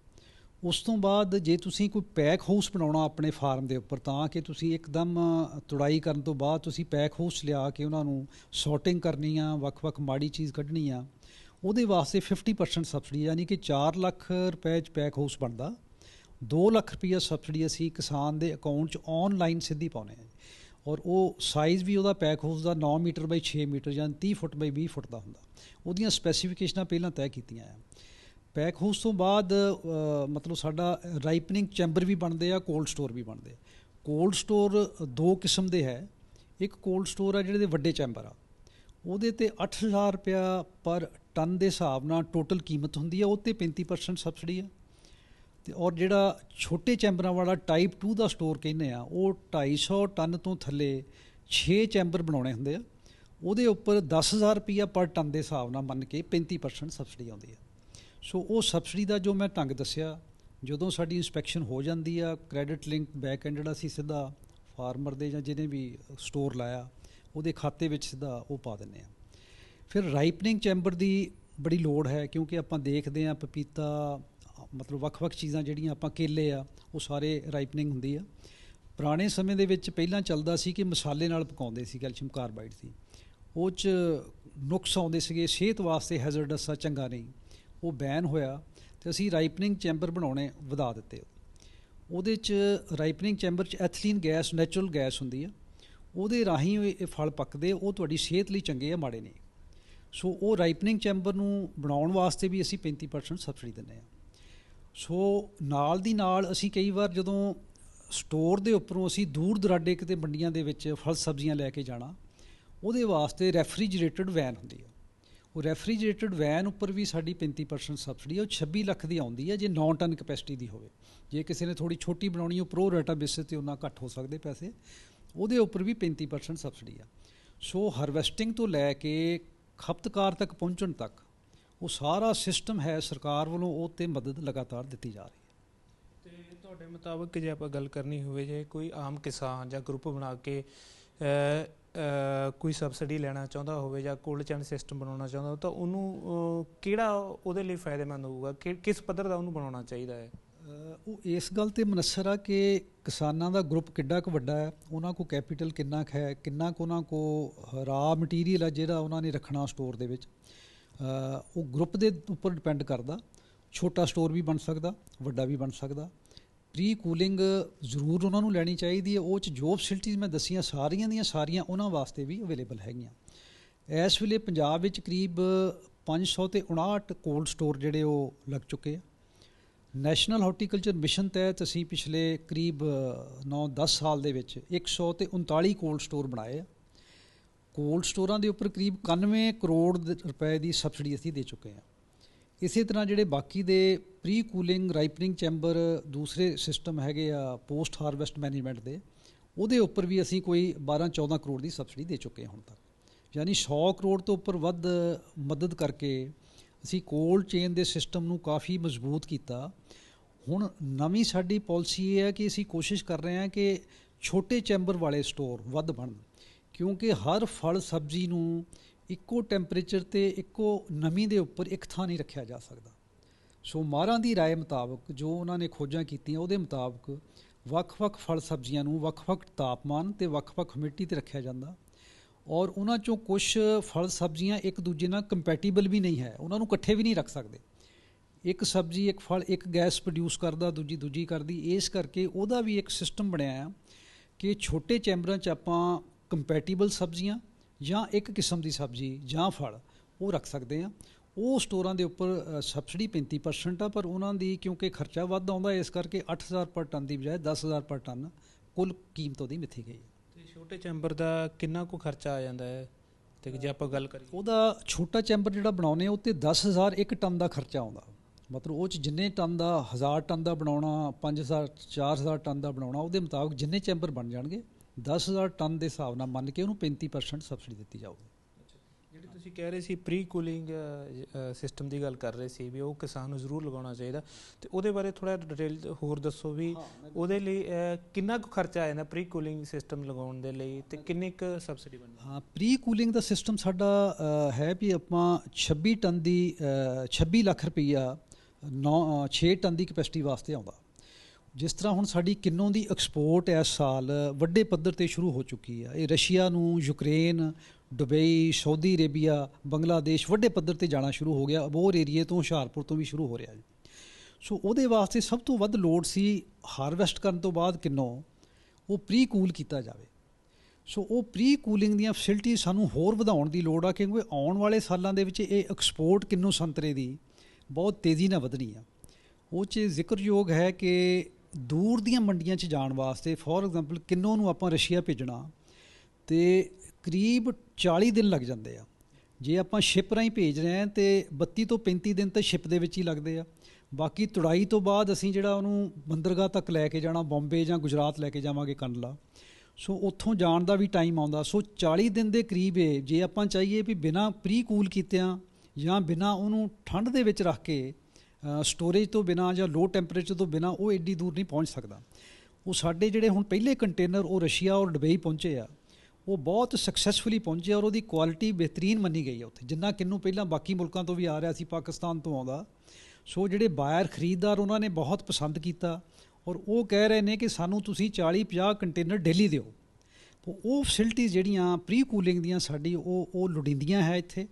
ਉਸ ਤੋਂ ਬਾਅਦ ਜੇ ਤੁਸੀਂ ਕੋਈ ਪੈਕ ਹਾਊਸ ਬਣਾਉਣਾ ਆਪਣੇ ਫਾਰਮ ਦੇ ਉੱਪਰ, ਤਾਂ ਕਿ ਤੁਸੀਂ ਇੱਕਦਮ ਤੁੜਾਈ ਕਰਨ ਤੋਂ ਬਾਅਦ ਤੁਸੀਂ ਪੈਕ ਹਾਊਸ ਲਿਆ ਕੇ ਉਹਨਾਂ ਨੂੰ ਸੌਰਟਿੰਗ ਕਰਨੀ ਆ, ਵੱਖ-ਵੱਖ ਮਾੜੀ ਚੀਜ਼ ਕੱਢਣੀ ਆ, ਉਹਦੇ ਵਾਸਤੇ 50% ਸਬਸਿਡੀ ਯਾਨੀ ਕਿ 4 ਲੱਖ ਰੁਪਏ ਚ ਪੈਕ ਹਾਊਸ ਬਣਦਾ। 2 ਲੱਖ ਰੁਪਈਆ ਸਬਸਿਡੀ ਅਸੀਂ ਕਿਸਾਨ ਦੇ ਅਕਾਊਂਟ 'ਚ ਆਨਲਾਈਨ ਸਿੱਧੀ ਪਾਉਨੇ ਆ ਔਰ ਉਹ ਸਾਈਜ਼ ਵੀ ਉਹਦਾ ਪੈਕ ਹਾਊਸ ਦਾ 9 ਮੀਟਰ ਬਾਈ 6 ਮੀਟਰ ਜਾਂ 30 ਫੁੱਟ ਬਾਈ 20 ਫੁੱਟ ਦਾ ਹੁੰਦਾ। ਉਹਦੀਆਂ ਸਪੈਸੀਫਿਕੇਸ਼ਨਾਂ ਪਹਿਲਾਂ ਤੈਅ ਕੀਤੀਆਂ ਆ। ਪੈਕ ਹਾਊਸ ਤੋਂ ਬਾਅਦ ਮਤਲਬ ਸਾਡਾ ਰਾਈਪਨਿੰਗ ਚੈਂਬਰ ਵੀ ਬਣਦੇ ਆ ਕੋਲਡ ਸਟੋਰ ਵੀ ਬਣਦੇ ਕੋਲਡ ਸਟੋਰ ਦੋ ਕਿਸਮ ਦੇ ਹੈ। ਇੱਕ ਕੋਲਡ ਸਟੋਰ ਆ ਜਿਹੜੇ ਦੇ ਵੱਡੇ ਚੈਂਬਰ ਆ। ਉਹਦੇ ਤੇ 8000 ਰੁਪਇਆ ਪਰ ਟਨ ਦੇ ਹਿਸਾਬ ਨਾਲ ਟੋਟਲ ਕੀਮਤ ਹੁੰਦੀ ਆ, ਉਹ ਤੇ 35% ਸਬਸਿਡੀ ਆ। ਤੇ ਔਰ ਜਿਹੜਾ ਛੋਟੇ ਚੈਂਬਰਾਂ ਵਾਲਾ ਟਾਈਪ 2 ਦਾ ਸਟੋਰ ਕਹਿੰਦੇ ਆ, ਉਹ 250 ਟਨ ਤੋਂ ਥੱਲੇ 6 ਚੈਂਬਰ ਬਣਾਉਣੇ ਹੁੰਦੇ ਆ। ਉਹਦੇ ਉੱਪਰ 10000 ਰੁਪਇਆ ਪਰ ਟਨ ਦੇ ਹਿਸਾਬ ਨਾਲ ਮੰਨ ਕੇ 35% ਸਬਸਿਡੀ ਆਉਂਦੀ ਆ। ਸੋ ਉਹ ਸਬਸਿਡੀ ਦਾ ਜੋ ਮੈਂ ਢੰਗ ਦੱਸਿਆ, ਜਦੋਂ ਸਾਡੀ ਇਨਸਪੈਕਸ਼ਨ ਹੋ ਜਾਂਦੀ ਆ ਕ੍ਰੈਡਿਟ ਲਿੰਕ ਬੈਕ ਐਂਡ ਜਿਹੜਾ ਅਸੀਂ ਸਿੱਧਾ ਫਾਰਮਰ ਦੇ ਜਾਂ ਜਿਹਨੇ ਵੀ ਸਟੋਰ ਲਾਇਆ, ਉਹਦੇ ਖਾਤੇ ਵਿੱਚ ਸਿੱਧਾ ਉਹ ਪਾ ਦਿੰਨੇ ਆ। ਫਿਰ ਰਾਈਪਨਿੰਗ ਚੈਂਬਰ ਦੀ ਬੜੀ ਲੋੜ ਹੈ, ਕਿਉਂਕਿ ਆਪਾਂ ਦੇਖਦੇ ਆ ਪਪੀਤਾ ਮਤਲਬ ਵੱਖ-ਵੱਖ ਚੀਜ਼ਾਂ ਜਿਹੜੀਆਂ ਆਪਾਂ ਕੇਲੇ ਆ, ਉਹ ਸਾਰੇ ਰਾਈਪਨਿੰਗ ਹੁੰਦੀ ਆ। ਪੁਰਾਣੇ ਸਮੇਂ ਦੇ ਵਿੱਚ ਪਹਿਲਾਂ ਚੱਲਦਾ ਸੀ ਕਿ ਮਸਾਲੇ ਨਾਲ ਪਕਾਉਂਦੇ ਸੀ, ਕੈਲਸ਼ੀਅਮ ਕਾਰਬਾਈਡ ਸੀ। ਉਹ ਚ ਨੁਕਸ ਆਉਂਦੇ ਸੀਗੇ, ਸਿਹਤ ਵਾਸਤੇ ਹੈਜ਼ਰਡਸ ਆ, ਚੰਗਾ ਨਹੀਂ। ਉਹ ਬੈਨ ਹੋਇਆ ਤੇ ਅਸੀਂ ਰਾਈਪਨਿੰਗ ਚੈਂਬਰ ਬਣਾਉਣੇ ਵਧਾ ਦਿੱਤੇ। ਉਹਦੇ ਚ ਰਾਈਪਨਿੰਗ ਚੈਂਬਰ ਚ ਐਥਲੀਨ ਗੈਸ ਨੈਚੁਰਲ ਗੈਸ ਹੁੰਦੀ ਆ। ਉਹਦੇ ਰਾਹੀਂ ਇਹ ਫਲ ਪੱਕਦੇ, ਉਹ ਤੁਹਾਡੀ ਸਿਹਤ ਲਈ ਚੰਗੇ ਆ, ਮਾੜੇ ਨਹੀਂ। ਸੋ ਉਹ ਰਾਈਪਨਿੰਗ ਚੈਂਬਰ ਨੂੰ ਬਣਾਉਣ ਵਾਸਤੇ ਵੀ ਅਸੀਂ 35% ਸਬਸਿਡੀ ਦਿੰਦੇ ਆ। ਸੋ ਨਾਲ ਦੀ ਨਾਲ ਅਸੀਂ ਕਈ ਵਾਰ ਜਦੋਂ ਸਟੋਰ ਦੇ ਉੱਪਰੋਂ ਅਸੀਂ ਦੂਰ ਦਰਾਡੇ ਕਿਤੇ ਮੰਡੀਆਂ ਦੇ ਵਿੱਚ ਫਲ ਸਬਜ਼ੀਆਂ ਲੈ ਕੇ ਜਾਣਾ, ਉਹਦੇ ਵਾਸਤੇ ਰੈਫਰੀਜਰੇਟਡ ਵੈਨ ਹੁੰਦੀ ਹੈ ਉਹ ਰੈਫਰੀਜਰੇਟਡ ਵੈਨ ਉੱਪਰ ਵੀ ਸਾਡੀ 35% ਸਬਸਿਡੀ ਹੈ ਉਹ 26 ਲੱਖ ਦੀ ਆਉਂਦੀ ਹੈ ਜੇ 9 ਟਨ ਕਪੈਸਿਟੀ ਦੀ ਹੋਵੇ। ਜੇ ਕਿਸੇ ਨੇ ਥੋੜੀ ਛੋਟੀ ਬਣਾਉਣੀ, ਉਹ ਪ੍ਰੋ ਰੇਟਾ ਬੇਸਿਸ ਤੇ ਉਹਨਾਂ ਘੱਟ ਹੋ ਸਕਦੇ ਪੈਸੇ, ਉਹਦੇ ਉੱਪਰ ਵੀ 35% ਸਬਸਿਡੀ ਆ। ਸੋ ਹਾਰਵੈਸਟਿੰਗ ਤੋਂ ਲੈ ਕੇ ਖਪਤਕਾਰ ਤੱਕ ਪਹੁੰਚਣ ਤੱਕ ਉਹ ਸਾਰਾ ਸਿਸਟਮ ਹੈ ਸਰਕਾਰ ਵੱਲੋਂ ਉਹ ਤੇ ਮਦਦ ਲਗਾਤਾਰ ਦਿੱਤੀ ਜਾ ਰਹੀ ਹੈ। ਤੇ ਤੁਹਾਡੇ ਮੁਤਾਬਕ ਜੇ ਆਪਾਂ ਗੱਲ ਕਰਨੀ ਹੋਵੇ ਜੇ ਕੋਈ ਆਮ ਕਿਸਾਨ ਜਾਂ ਗਰੁੱਪ ਬਣਾ ਕੇ ਕੋਈ ਸਬਸਿਡੀ ਲੈਣਾ ਚਾਹੁੰਦਾ ਹੋਵੇ ਜਾਂ ਕੋਲਡ ਚੈਨ ਸਿਸਟਮ ਬਣਾਉਣਾ ਚਾਹੁੰਦਾ ਤਾਂ ਉਹਨੂੰ ਕਿਹੜਾ ਉਹਦੇ ਲਈ ਫਾਇਦੇਮੰਦ ਹੋਊਗਾ? ਕਿ ਕਿਸ ਪੱਧਰ ਦਾ ਉਹਨੂੰ ਬਣਾਉਣਾ ਚਾਹੀਦਾ ਹੈ? ਉਹ ਇਸ ਗੱਲ ਤੇ ਮਨਸਰ ਆ ਕਿ ਕਿਸਾਨਾਂ ਦਾ ਗਰੁੱਪ ਕਿੱਡਾ ਕੁ ਵੱਡਾ ਹੈ ਉਹਨਾਂ ਕੋ ਕੈਪੀਟਲ ਕਿੰਨਾ ਹੈ ਕਿੰਨਾ ਕੁ ਉਹਨਾਂ ਕੋ ਰਾ ਮਟੀਰੀਅਲ ਹੈ ਜਿਹੜਾ ਉਹਨਾਂ ਨੇ ਰੱਖਣਾ ਸਟੋਰ ਦੇ ਵਿੱਚ। ਉਹ ਗਰੁੱਪ ਦੇ ਉੱਪਰ ਡਿਪੈਂਡ ਕਰਦਾ। ਛੋਟਾ ਸਟੋਰ ਵੀ ਬਣ ਸਕਦਾ, ਵੱਡਾ ਵੀ ਬਣ ਸਕਦਾ। ਪ੍ਰੀ ਕੂਲਿੰਗ ਜ਼ਰੂਰ ਉਹਨਾਂ ਨੂੰ ਲੈਣੀ ਚਾਹੀਦੀ ਹੈ। ਉਹ ਚ ਜੋ ਫੈਸਿਲਿਟੀਜ਼ ਮੈਂ ਦਸੀਆਂ, ਸਾਰੀਆਂ ਦੀਆਂ ਸਾਰੀਆਂ ਉਹਨਾਂ ਵਾਸਤੇ ਵੀ ਅਵੇਲੇਬਲ ਹੈਗੀਆਂ। ਇਸ ਵੇਲੇ ਪੰਜਾਬ ਵਿੱਚ ਕਰੀਬ 500 ਤੇ 59 ਕੋਲਡ ਸਟੋਰ ਜਿਹੜੇ ਉਹ ਲੱਗ ਚੁੱਕੇ ਆ। ਨੈਸ਼ਨਲ ਹਾਰਟੀਕਲਚਰ ਮਿਸ਼ਨ ਤਹਿਤ ਅਸੀਂ ਪਿਛਲੇ ਕਰੀਬ 9-10 ਸਾਲ ਦੇ ਵਿੱਚ 100 ਤੇ 39 ਕੋਲਡ ਸਟੋਰ ਬਣਾਏ ਆ। ਕੋਲਡ ਸਟੋਰਾਂ ਦੇ ਉੱਪਰ ਕਰੀਬ 91 ਕਰੋੜ ਰੁਪਏ ਦੀ ਸਬਸਿਡੀ ਅਸੀਂ ਦੇ ਚੁੱਕੇ ਹਾਂ। ਇਸੇ ਤਰ੍ਹਾਂ ਜਿਹੜੇ ਬਾਕੀ ਦੇ ਪ੍ਰੀ ਕੂਲਿੰਗ ਰਾਈਪਨਿੰਗ ਚੈਂਬਰ ਦੂਸਰੇ ਸਿਸਟਮ ਹੈਗੇ ਆ ਪੋਸਟ ਹਾਰਵੈਸਟ ਮੈਨੇਜਮੈਂਟ ਦੇ, ਉਹਦੇ ਉੱਪਰ ਵੀ ਅਸੀਂ ਕੋਈ 12-14 ਕਰੋੜ ਦੀ ਸਬਸਿਡੀ ਦੇ ਚੁੱਕੇ ਹਾਂ ਹੁਣ ਤੱਕ। ਯਾਨੀ 100 ਕਰੋੜ ਤੋਂ ਉੱਪਰ ਵੱਧ ਮਦਦ ਕਰਕੇ ਅਸੀਂ ਕੋਲਡ ਚੇਨ ਦੇ ਸਿਸਟਮ ਨੂੰ ਕਾਫੀ ਮਜ਼ਬੂਤ ਕੀਤਾ। ਹੁਣ ਨਵੀਂ ਸਾਡੀ ਪਾਲਿਸੀ ਇਹ ਹੈ ਕਿ ਅਸੀਂ ਕੋਸ਼ਿਸ਼ ਕਰ ਰਹੇ ਹਾਂ ਕਿ ਛੋਟੇ ਚੈਂਬਰ ਵਾਲੇ ਸਟੋਰ ਵੱਧ ਬਣਨ। ਕਿਉਂਕਿ ਹਰ ਫਲ ਸਬਜ਼ੀ ਨੂੰ ਇੱਕੋ ਟੈਂਪਰੇਚਰ ਤੇ ਇੱਕੋ ਨਮੀ ਦੇ ਉੱਪਰ ਇੱਕ ਥਾਂ ਨਹੀਂ ਰੱਖਿਆ ਜਾ ਸਕਦਾ ਸੋ ਮਾਹਰਾਂ ਦੀ رائے ਮੁਤਾਬਕ ਜੋ ਉਹਨਾਂ ਨੇ ਖੋਜਾਂ ਕੀਤੀਆਂ ਉਹਦੇ ਮੁਤਾਬਕ ਵੱਖ-ਵੱਖ ਫਲ ਸਬਜ਼ੀਆਂ ਨੂੰ ਵੱਖ-ਵੱਖ ਤਾਪਮਾਨ ਤੇ ਵੱਖ-ਵੱਖ ਮਿੱਟੀ ਤੇ ਰੱਖਿਆ ਜਾਂਦਾ ਔਰ ਉਹਨਾਂ ਚੋਂ ਕੁਝ ਫਲ ਸਬਜ਼ੀਆਂ ਇੱਕ ਦੂਜੇ ਨਾਲ ਕੰਪੈਟੀਬਲ ਵੀ ਨਹੀਂ ਹੈ ਉਹਨਾਂ ਨੂੰ ਇਕੱਠੇ ਵੀ ਨਹੀਂ ਰੱਖ ਸਕਦੇ ਇੱਕ ਸਬਜ਼ੀ ਇੱਕ ਫਲ ਇੱਕ ਗੈਸ ਪ੍ਰੋਡਿਊਸ ਕਰਦਾ ਦੂਜੀ ਦੂਜੀ ਕਰਦੀ ਇਸ ਕਰਕੇ ਉਹਦਾ ਵੀ ਇੱਕ ਸਿਸਟਮ ਬਣਿਆ ਆ ਕਿ ਛੋਟੇ ਚੈਂਬਰਾਂ 'ਚ ਆਪਾਂ ਕੰਪੈਟੀਬਲ ਸਬਜ਼ੀਆਂ ਜਾਂ ਇੱਕ ਕਿਸਮ ਦੀ ਸਬਜ਼ੀ ਜਾਂ ਫਲ ਉਹ ਰੱਖ ਸਕਦੇ ਆ ਉਹ ਸਟੋਰਾਂ ਦੇ ਉੱਪਰ ਸਬਸਿਡੀ 35% ਆ ਪਰ ਉਹਨਾਂ ਦੀ ਕਿਉਂਕਿ ਖਰਚਾ ਵੱਧ ਆਉਂਦਾ ਇਸ ਕਰਕੇ 8000 ਪਰ ਟਨ ਦੀ ਬਜਾਏ 10000 ਪਰ ਟਨ ਕੁੱਲ ਕੀਮਤ ਉਹਦੀ ਮਿੱਥੀ ਗਈ ਤੇ ਛੋਟੇ ਚੈਂਬਰ ਦਾ ਕਿੰਨਾ ਕੁ ਖਰਚਾ ਆ ਜਾਂਦਾ ਹੈ? ਤੇ ਜੇ ਆਪਾਂ ਗੱਲ ਕਰੀਏ। ਉਹਦਾ ਛੋਟਾ ਚੈਂਬਰ ਜਿਹੜਾ ਬਣਾਉਨੇ ਉਹ ਤੇ 10000 ਇੱਕ ਟਨ ਦਾ ਖਰਚਾ ਆਉਂਦਾ। ਮਤਲਬ ਉਹ ਚ ਜਿੰਨੇ ਟਨ ਦਾ 1000 ਟਨ ਦਾ ਬਣਾਉਣਾ 5000 4000 ਟਨ ਦਾ ਬਣਾਉਣਾ ਉਹਦੇ ਮੁਤਾਬਕ ਜਿੰਨੇ ਚੈਂਬਰ ਬਣ ਜਾਣਗੇ 10000 ਟਨ ਦੇ ਹਿਸਾਬ ਨਾਲ ਮੰਨ ਕੇ ਉਹਨੂੰ 35% ਸਬਸਿਡੀ ਦਿੱਤੀ ਜਾਊਗੀ। ਜਿਹੜੀ ਤੁਸੀਂ ਕਹਿ ਰਹੇ ਸੀ ਪ੍ਰੀ ਕੂਲਿੰਗ ਸਿਸਟਮ ਦੀ ਗੱਲ ਕਰ ਰਹੇ ਸੀ ਵੀ ਉਹ ਕਿਸਾਨ ਨੂੰ ਜ਼ਰੂਰ ਲਗਾਉਣਾ ਚਾਹੀਦਾ। ਤੇ ਉਹਦੇ ਬਾਰੇ ਥੋੜਾ ਡਿਟੇਲ ਹੋਰ ਦੱਸੋ ਵੀ ਉਹਦੇ ਲਈ ਕਿੰਨਾ ਕੁ ਖਰਚਾ ਆ ਜਾਂਦਾ ਪ੍ਰੀ ਕੂਲਿੰਗ ਸਿਸਟਮ ਲਗਾਉਣ ਦੇ ਲਈ ਤੇ ਕਿੰਨੀ ਕੁ ਸਬਸਿਡੀ ਬਣਦੀ ਹਾਂ? ਪ੍ਰੀ ਕੂਲਿੰਗ ਦਾ ਸਿਸਟਮ ਸਾਡਾ ਹੈ ਵੀ ਆਪਾਂ 26 ਟਨ ਦੀ ਅ, 26 ਲੱਖ ਰੁਪਈਆ 9 6 ਟਨ ਦੀ ਕਪੈਸਿਟੀ ਵਾਸਤੇ ਆਉਂਦਾ। ਜਿਸ ਤਰ੍ਹਾਂ ਹੁਣ ਸਾਡੀ ਕਿੰਨੋਂ ਦੀ ਐਕਸਪੋਰਟ ਇਸ ਸਾਲ, ਵੱਡੇ ਪੱਧਰ ਤੇ ਸ਼ੁਰੂ ਹੋ ਚੁੱਕੀ ਆ। ਇਹ ਰਸ਼ੀਆ ਨੂੰ, Ukraine, Dubai, Saudi Arabia, Bangladesh ਵੱਡੇ ਪੱਧਰ ਤੇ ਜਾਣਾ ਸ਼ੁਰੂ ਹੋ ਗਿਆ। ਅਬੋਰ ਏਰੀਏ ਤੋਂ ਹੁਸ਼ਿਆਰਪੁਰ ਤੋਂ ਵੀ ਸ਼ੁਰੂ ਹੋ ਰਿਹਾ ਜੀ ਸੋ ਉਹਦੇ ਵਾਸਤੇ ਸਭ ਤੋਂ ਵੱਧ ਲੋੜ ਸੀ ਹਾਰਵੈਸਟ ਕਰਨ ਤੋਂ ਬਾਅਦ ਕਿੰਨੋਂ? ਉਹ ਪ੍ਰੀ ਕੂਲ ਕੀਤਾ ਜਾਵੇ। ਸੋ ਉਹ ਪ੍ਰੀ ਕੂਲਿੰਗ ਦੀਆਂ ਫੈਸਿਲਿਟੀ ਸਾਨੂੰ ਹੋਰ ਵਧਾਉਣ ਦੀ ਲੋੜ ਆ, ਕਿਉਂਕਿ ਆਉਣ ਵਾਲੇ ਸਾਲਾਂ ਦੇ ਵਿੱਚ ਇਹ ਐਕਸਪੋਰਟ ਕਿੰਨੂ ਸੰਤਰੇ ਦੀ ਬਹੁਤ ਤੇਜ਼ੀ ਨਾਲ ਵਧਣੀ ਆ। ਉਹ 'ਚ ਜ਼ਿਕਰਯੋਗ ਹੈ ਕਿ ਦੂਰ ਦੀਆਂ ਮੰਡੀਆਂ 'ਚ ਜਾਣ ਵਾਸਤੇ ਫੋਰ ਐਗਜ਼ਾਮਪਲ ਕਿੰਨੋ ਨੂੰ ਆਪਾਂ ਰਸ਼ੀਆ ਭੇਜਣਾ, ਤੇ ਕਰੀਬ 40 ਦਿਨ ਲੱਗ ਜਾਂਦੇ ਆ। ਜੇ ਆਪਾਂ ਸ਼ਿਪ ਰਾਹੀਂ ਭੇਜ ਰਹੇ ਹਾਂ, ਤੇ 32 ਤੋਂ 35 ਦਿਨ ਤਾਂ ਸ਼ਿਪ ਦੇ ਵਿੱਚ ਹੀ ਲੱਗਦੇ ਆ। ਬਾਕੀ ਤੁੜਾਈ ਤੋਂ ਬਾਅਦ ਅਸੀਂ ਜਿਹੜਾ ਉਹਨੂੰ ਬੰਦਰਗਾਹ ਤੱਕ ਲੈ ਕੇ ਜਾਣਾ, ਬੰਬੇ ਜਾਂ ਗੁਜਰਾਤ ਲੈ ਕੇ ਜਾਵਾਂਗੇ ਕੰਡਲਾ। ਸੋ ਉੱਥੋਂ ਜਾਣ ਦਾ ਵੀ ਟਾਈਮ ਆਉਂਦਾ। ਸੋ 40 ਦਿਨ ਦੇ ਕਰੀਬ ਇਹ ਜੇ ਆਪਾਂ ਚਾਹੀਏ ਵੀ ਬਿਨਾ ਪ੍ਰੀ ਕੂਲ ਕੀਤਿਆਂ ਜਾਂ ਬਿਨਾ ਉਹਨੂੰ ਠੰਡ ਦੇ ਵਿੱਚ ਰੱਖ ਕੇ ਸਟੋਰੇਜ ਤੋਂ ਬਿਨਾ ਜਾਂ ਲੋ ਟੈਂਪਰੇਚਰ ਤੋਂ ਬਿਨਾ ਉਹ ਐਡੀ ਦੂਰ ਨਹੀਂ ਪਹੁੰਚ ਸਕਦਾ। ਉਹ ਸਾਡੇ ਜਿਹੜੇ ਹੁਣ ਪਹਿਲੇ ਕੰਟੇਨਰ ਉਹ ਰਸ਼ੀਆ ਔਰ ਦੁਬਈ ਪਹੁੰਚੇ ਆ, ਉਹ ਬਹੁਤ ਸਕਸੈਸਫੁਲੀ ਪਹੁੰਚੇ ਔਰ ਉਹਦੀ ਕੁਆਲਿਟੀ ਬਿਹਤਰੀਨ ਮੰਨੀ ਗਈ ਹੈ ਉੱਥੇ। ਜਿੰਨਾ ਕਿੰਨੂੰ ਪਹਿਲਾਂ ਬਾਕੀ ਮੁਲਕਾਂ ਤੋਂ ਵੀ ਆ ਰਿਹਾ ਸੀ, ਪਾਕਿਸਤਾਨ ਤੋਂ ਆਉਂਦਾ। ਸੋ ਜਿਹੜੇ ਬਾਇਰ ਖਰੀਦਦਾਰ ਉਹਨਾਂ ਨੇ ਬਹੁਤ ਪਸੰਦ ਕੀਤਾ ਔਰ ਉਹ ਕਹਿ ਰਹੇ ਨੇ ਕਿ ਸਾਨੂੰ ਤੁਸੀਂ 40 50 ਕੰਟੇਨਰ ਡੇਲੀ ਦਿਓ। ਉਹ ਫੈਸਿਲਿਟੀ ਜਿਹੜੀਆਂ ਪ੍ਰੀ ਕੂਲਿੰਗ ਦੀਆਂ ਸਾਡੀ, ਉਹ ਉਹ ਲੋੜੀਂਦੀਆਂ ਹੈ ਇੱਥੇ।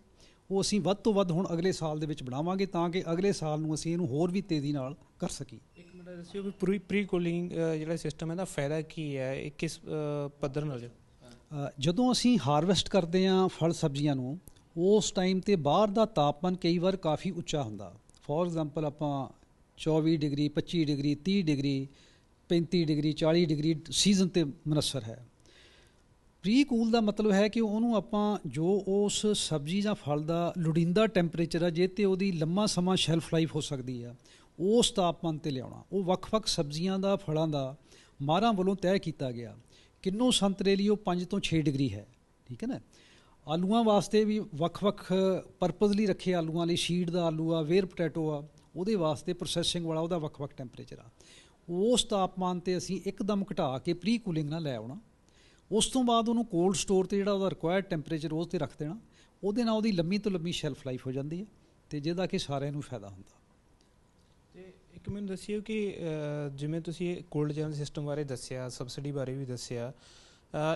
ਉਹ ਅਸੀਂ ਵੱਧ ਤੋਂ ਵੱਧ ਹੁਣ ਅਗਲੇ ਸਾਲ ਦੇ ਵਿੱਚ ਬਣਾਵਾਂਗੇ ਤਾਂ ਕਿ ਅਗਲੇ ਸਾਲ ਨੂੰ ਅਸੀਂ ਇਹਨੂੰ ਹੋਰ ਵੀ ਤੇਜ਼ੀ ਨਾਲ ਕਰ ਸਕੀਏ। ਇੱਕ ਮਿੰਟ ਦੱਸਿਓ ਵੀ ਪ੍ਰੀ ਪ੍ਰੀ ਕੂਲਿੰਗ ਜਿਹੜਾ ਸਿਸਟਮ ਹੈ ਦਾ ਫਾਇਦਾ ਕੀ ਹੈ? ਇਹ ਕਿਸ ਪੱਧਰ ਨਾਲ? ਜਦੋਂ ਅਸੀਂ ਹਾਰਵੈਸਟ ਕਰਦੇ ਹਾਂ ਫਲ ਸਬਜ਼ੀਆਂ ਨੂੰ ਉਸ ਟਾਈਮ ਤੇ ਬਾਹਰ ਦਾ ਤਾਪਮਾਨ ਕਈ ਵਾਰ ਕਾਫੀ ਉੱਚਾ ਹੁੰਦਾ। ਫੋਰ ਐਗਜ਼ਾਮਪਲ ਆਪਾਂ 24 degree 25 degree 30 degree 35 degree 40 degree season ਤੇ ਮਨਸਰ ਹੈ। ਪ੍ਰੀ ਕੂਲ ਦਾ ਮਤਲਬ ਹੈ ਕਿ ਉਹਨੂੰ ਆਪਾਂ ਜੋ ਉਸ ਸਬਜ਼ੀ ਜਾਂ ਫਲ ਦਾ ਲੋੜੀਂਦਾ ਟੈਂਪਰੇਚਰ ਆ ਜੇ ਤੇ ਉਹਦੀ ਲੰਮਾ ਸਮਾਂ ਸ਼ੈਲਫ ਲਾਈਫ ਹੋ ਸਕਦੀ ਆ, ਉਸ ਤਾਪਮਾਨ ਤੇ ਲਿਆਉਣਾ। ਉਹ ਵੱਖ-ਵੱਖ ਸਬਜ਼ੀਆਂ ਦਾ, ਫਲਾਂ ਦਾ ਮਾਹਰਾਂ ਵੱਲੋਂ ਤੈਅ ਕੀਤਾ ਗਿਆ। ਕਿੰਨੋ ਸੰਤਰੇ ਲਈ ਉਹ 5 ਤੋਂ 6 ਡਿਗਰੀ ਹੈ, ਠੀਕ ਹੈ ਨਾ? ਆਲੂਆਂ ਵਾਸਤੇ ਵੀ ਵੱਖ-ਵੱਖ ਪਰਪਸ ਲਈ ਰੱਖੇ ਆਲੂਆਂ ਲਈ ਸ਼ੀਡ ਦਾ ਆਲੂ ਆ ਵੇਅਰ ਪੋਟੈਟੋ ਆ, ਉਹਦੇ ਵਾਸਤੇ ਪ੍ਰੋਸੈਸਿੰਗ ਵਾਲਾ ਉਹਦਾ ਵੱਖ-ਵੱਖ ਟੈਂਪਰੇਚਰ ਆ। ਉਸ ਤਾਪਮਾਨ ਤੇ ਅਸੀਂ ਇੱਕਦਮ ਘਟਾ ਕੇ ਪ੍ਰੀ ਕੂਲਿੰਗ ਨਾਲ ਲੈ ਆਉਣਾ। ਉਸ ਤੋਂ ਬਾਅਦ ਉਹਨੂੰ ਕੋਲਡ ਸਟੋਰ ਤੇ ਜਿਹੜਾ ਉਹਦਾ ਰਿਕੁਆਇਰਡ ਟੈਂਪਰੇਚਰ ਉਸ ਤੇ ਰੱਖ ਦੇਣਾ। ਉਹਦੇ ਨਾਲ ਉਹਦੀ ਲੰਮੀ ਤੋਂ ਲੰਮੀ ਸ਼ੈਲਫ ਲਾਈਫ ਹੋ ਜਾਂਦੀ ਹੈ ਤੇ ਜਿਹਦਾ ਕਿ ਸਾਰਿਆਂ ਨੂੰ ਫਾਇਦਾ ਹੁੰਦਾ। ਤੇ ਇੱਕ ਮੈਨੂੰ ਦੱਸਿਓ ਕਿ ਜਿਵੇਂ ਤੁਸੀਂ ਕੋਲਡ ਚੇਨ ਸਿਸਟਮ ਬਾਰੇ ਦੱਸਿਆ ਸਬਸਿਡੀ ਬਾਰੇ ਵੀ ਦੱਸਿਆ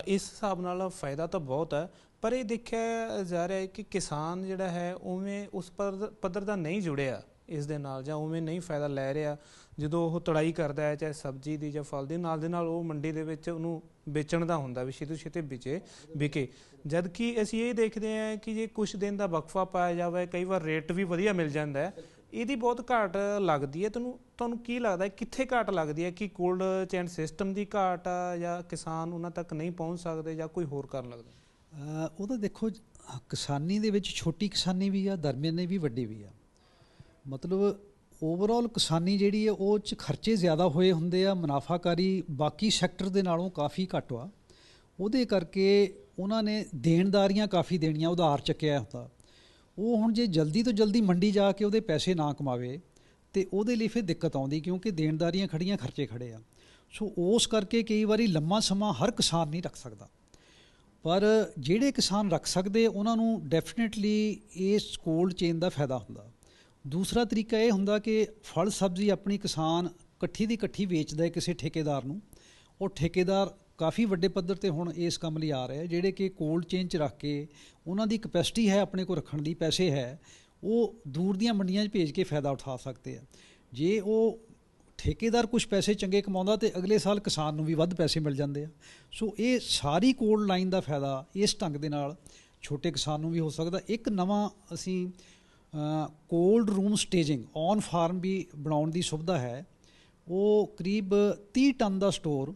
ਇਸ ਹਿਸਾਬ ਨਾਲ ਫਾਇਦਾ ਤਾਂ ਬਹੁਤ ਹੈ, ਪਰ ਇਹ ਦੇਖਿਆ ਜਾ ਰਿਹਾ ਹੈ ਕਿ ਕਿਸਾਨ ਜਿਹੜਾ ਹੈ ਉਵੇਂ ਉਸ ਪੱਧ- ਪੱਧਰ ਦਾ ਨਹੀਂ ਜੁੜਿਆ। ਇਸ ਦੇ ਨਾਲ ਜਾਂ ਉਵੇਂ ਨਹੀਂ ਫਾਇਦਾ ਲੈ ਰਿਹਾ, ਜਦੋਂ ਉਹ ਤੜਾਈ ਕਰਦਾ ਹੈ, ਚਾਹੇ ਸਬਜ਼ੀ ਦੀ ਜਾਂ ਫਲ ਦੀ, ਨਾਲ ਦੇ ਨਾਲ ਉਹ ਮੰਡੀ ਦੇ ਵਿੱਚ ਉਹਨੂੰ ਵੇਚਣ ਦਾ ਹੁੰਦਾ, ਵੀ ਛੇਤੀ ਛੇਤੀ ਵਿਚੇ, ਵਿਕੇ। ਜਦ ਕਿ ਅਸੀਂ ਇਹ ਦੇਖਦੇ ਹਾਂ ਕਿ ਜੇ ਕੁਝ ਦਿਨ ਦਾ ਵਕਫਾ ਪਾਇਆ ਜਾਵੇ, ਕਈ ਵਾਰ ਰੇਟ ਵੀ ਵਧੀਆ ਮਿਲ ਜਾਂਦਾ ਹੈ, ਇਹਦੀ ਬਹੁਤ ਘਾਟ ਲੱਗਦੀ ਹੈ। ਤੁਹਾਨੂੰ ਤੁਹਾਨੂੰ ਕੀ ਲੱਗਦਾ ਹੈ, ਕਿੱਥੇ ਘਾਟ ਲੱਗਦੀ ਹੈ ਕਿ ਕੋਲਡ ਚੇਨ ਸਿਸਟਮ ਦੀ ਘਾਟ ਆ ਜਾਂ ਕਿਸਾਨ ਉਹਨਾਂ ਤੱਕ ਨਹੀਂ ਪਹੁੰਚ ਸਕਦੇ ਜਾਂ ਕੋਈ ਹੋਰ ਕਾਰਨ ਲੱਗਦਾ? ਉਹ ਤਾਂ ਦੇਖੋ, ਕਿਸਾਨੀ ਦੇ ਵਿੱਚ ਛੋਟੀ ਕਿਸਾਨੀ ਵੀ ਆ, ਦਰਮਿਆਨੇ ਵੀ ਵੱਡੀ ਵੀ ਆ। ਮਤਲਬ ਓਵਰਆਲ ਕਿਸਾਨੀ ਜਿਹੜੀ ਹੈ, ਉਹ ਚ ਖਰਚੇ ਜ਼ਿਆਦਾ ਹੋਏ ਹੁੰਦੇ ਆ, ਮੁਨਾਫਾਕਾਰੀ ਬਾਕੀ ਸੈਕਟਰ ਦੇ ਨਾਲੋਂ ਕਾਫੀ ਘੱਟ ਆ। ਉਹਦੇ ਕਰਕੇ ਉਹਨਾਂ ਨੇ ਦੇਣਦਾਰੀਆਂ ਕਾਫੀ ਦੇਣੀਆਂ, ਉਧਾਰ ਚੱਕਿਆ ਹੁੰਦਾ। ਉਹ ਹੁਣ ਜੇ ਜਲਦੀ ਤੋਂ ਜਲਦੀ ਮੰਡੀ ਜਾ ਕੇ ਉਹਦੇ ਪੈਸੇ ਨਾ ਕਮਾਵੇ, ਤੇ ਉਹਦੇ ਲਈ ਫਿਰ ਦਿੱਕਤ ਆਉਂਦੀ, ਕਿਉਂਕਿ ਦੇਣਦਾਰੀਆਂ ਖੜੀਆਂ ਖਰਚੇ ਖੜੇ ਆ। ਸੋ ਉਸ ਕਰਕੇ ਕਈ ਵਾਰੀ ਲੰਮਾ ਸਮਾਂ ਹਰ ਕਿਸਾਨ ਨਹੀਂ ਰੱਖ ਸਕਦਾ। ਪਰ ਜਿਹੜੇ ਕਿਸਾਨ ਰੱਖ ਸਕਦੇ, ਉਹਨਾਂ ਨੂੰ ਡੈਫੀਨਿਟਲੀ ਇਸ ਕੋਲਡ ਚੇਨ ਦਾ ਫਾਇਦਾ ਹੁੰਦਾ। ਦੂਸਰਾ ਤਰੀਕਾ ਇਹ ਹੁੰਦਾ ਕਿ ਫਲ ਸਬਜ਼ੀ ਆਪਣੀ ਕਿਸਾਨ ਇਕੱਠੀ ਦੀ ਇਕੱਠੀ ਵੇਚਦਾ ਹੈ ਕਿਸੇ ਠੇਕੇਦਾਰ ਨੂੰ। ਉਹ ਠੇਕੇਦਾਰ ਕਾਫੀ ਵੱਡੇ ਪੱਧਰ ਤੇ ਹੁਣ ਇਸ ਕੰਮ ਲਈ ਆ ਰਿਹਾ ਜਿਹੜੇ ਕਿ ਕੋਲਡ ਚੇਨ 'ਚ ਰੱਖ ਕੇ ਉਹਨਾਂ ਦੀ ਕਪੈਸਿਟੀ ਹੈ ਆਪਣੇ ਕੋਲ ਰੱਖਣ ਦੀ, ਪੈਸੇ ਹੈ, ਉਹ ਦੂਰ ਦੀਆਂ ਮੰਡੀਆਂ 'ਚ ਭੇਜ ਕੇ ਫਾਇਦਾ ਉਠਾ ਸਕਦੇ ਆ। ਜੇ ਉਹ ਠੇਕੇਦਾਰ ਕੁਝ ਪੈਸੇ ਚੰਗੇ ਕਮਾਉਂਦਾ ਤੇ ਅਗਲੇ ਸਾਲ ਕਿਸਾਨ ਨੂੰ ਵੀ ਵੱਧ ਪੈਸੇ ਮਿਲ ਜਾਂਦੇ ਆ। ਸੋ ਇਹ ਸਾਰੀ ਕੋਲਡ ਲਾਈਨ ਦਾ ਫਾਇਦਾ ਇਸ ਢੰਗ ਦੇ ਨਾਲ ਛੋਟੇ ਕਿਸਾਨ ਨੂੰ ਵੀ ਹੋ ਸਕਦਾ। ਇੱਕ ਨਵਾਂ ਅਸੀਂ cold room staging on farm ਵੀ ਬਣਾਉਣ ਦੀ ਸੁਵਿਧਾ ਹੈ। ਉਹ ਕਰੀਬ 30 ਟਨ ਦਾ ਸਟੋਰ